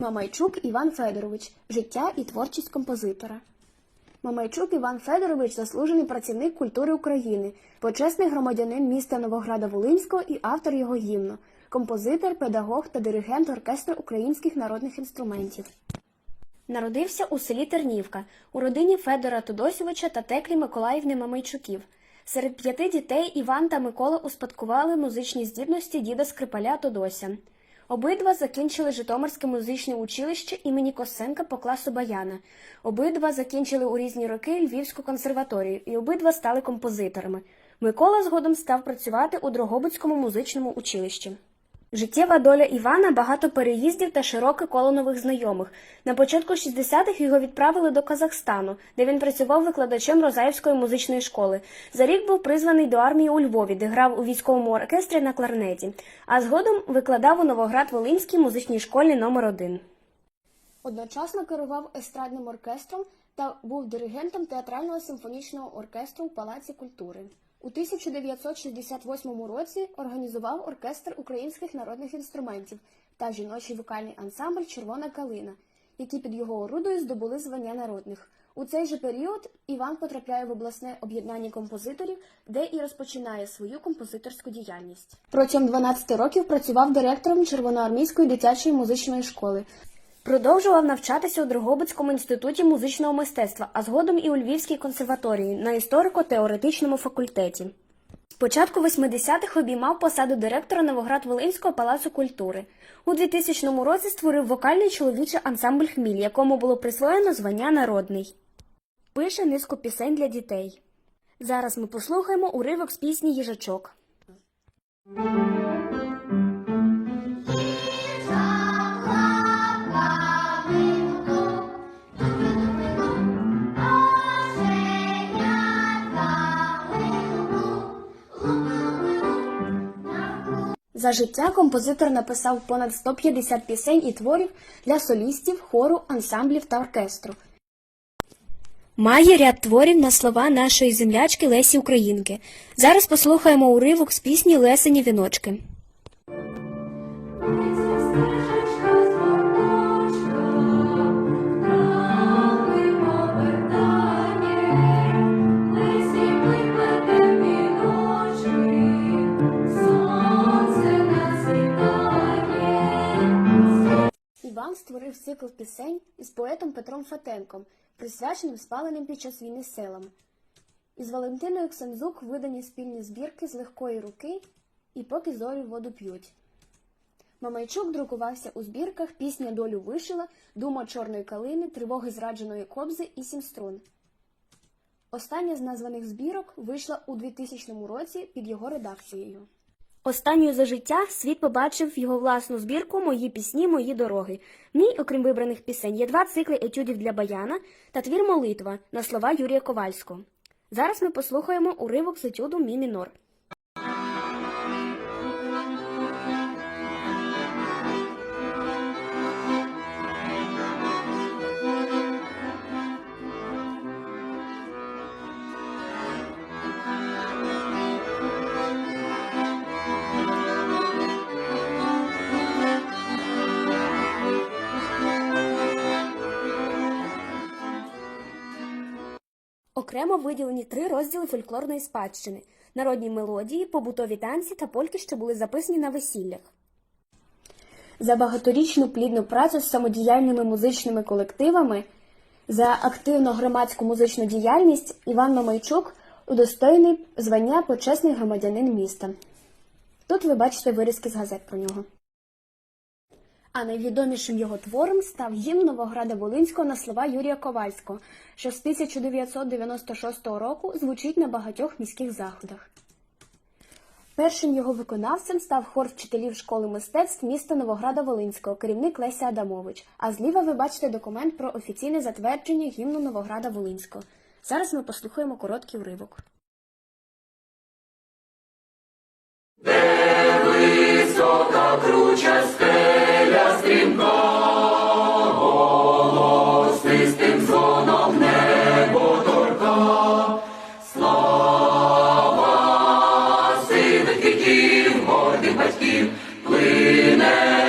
Мамайчук Іван Федорович. Життя і творчість композитора. Мамайчук Іван Федорович заслужений працівник культури України, почесний громадянин міста Новограда Волинського і автор його гімну, композитор, педагог та диригент оркестру українських народних інструментів. Народився у селі Тернівка у родині Федора Тодосьовича та Теклі Миколаївни Мамайчуків. Серед п'яти дітей Іван та Микола успадкували музичні здібності діда Скрипаля Тодося. Обидва закінчили Житомирське музичне училище імені Косенка по класу баяна. Обидва закінчили у різні роки Львівську консерваторію і обидва стали композиторами. Микола згодом став працювати у Дрогобицькому музичному училищі. Життєва доля Івана багато переїздів та широке коло нових знайомих. На початку 60-х його відправили до Казахстану, де він працював викладачем Розаївської музичної школи. За рік був призваний до армії у Львові, де грав у військовому оркестрі на кларнеті, а згодом викладав у Новоград-Волинській музичній школі номер 1 Одночасно керував естрадним оркестром та був диригентом театрального симфонічного оркестру у Палаці культури. У 1968 році організував оркестр українських народних інструментів та жіночий вокальний ансамбль Червона калина, які під його орудою здобули звання народних. У цей же період Іван потрапляє в обласне об'єднання композиторів, де і розпочинає свою композиторську діяльність. Протягом 12 років працював директором Червоноармійської дитячої музичної школи. Продовжував навчатися у Дрогобицькому інституті музичного мистецтва, а згодом і у Львівській консерваторії на історико-теоретичному факультеті. З початку 80-х обіймав посаду директора Новоград-Волинського палацу культури. У 2000 році створив вокальний чоловічий ансамбль Хміль, якому було присвоєно звання народний. Пише низку пісень для дітей. Зараз ми послухаємо уривок з пісні Їжачок. За життя композитор написав понад 150 пісень і творів для солістів, хору, ансамблів та оркестру. Має ряд творів на слова нашої землячки Лесі Українки. Зараз послухаємо уривок з пісні Лесені віночки. Іван створив цикл пісень із поетом Петром Фатенком, присвяченим спаленим під час війни селам. Із Валентиною Ксензук видані спільні збірки з легкої руки і поки зорі воду п'ють. Мамайчук друкувався у збірках Пісня долю вишила, Дума чорної калини, Тривоги зрадженої кобзи і Сім струн. Остання з названих збірок вийшла у 2000 році під його редакцією. Останньою за життя світ побачив його власну збірку Мої пісні, мої дороги. В ній, окрім вибраних пісень, є два цикли етюдів для баяна та твір молитва на слова Юрія Ковальського. Зараз ми послухаємо уривок з етюду Мі мінор. Окремо виділені три розділи фольклорної спадщини: народні мелодії, побутові танці та польки, що були записані на весіллях. За багаторічну плідну працю з самодіяльними музичними колективами, за активну громадську музичну діяльність Іван Мамайчук удостоєний звання почесний громадянин міста. Тут ви бачите вирізки з газет про нього. А найвідомішим його твором став гімн Новограда Волинського на слова Юрія Ковальського, що з 1996 року звучить на багатьох міських заходах. Першим його виконавцем став хор вчителів школи мистецтв міста Новограда Волинського, керівник Леся Адамович. А зліва ви бачите документ про офіційне затвердження гімну Новограда Волинського. Зараз ми послухаємо короткий уривок. Висока круча голосистим дзвоном небо торка, слава синих гордих батьків плине.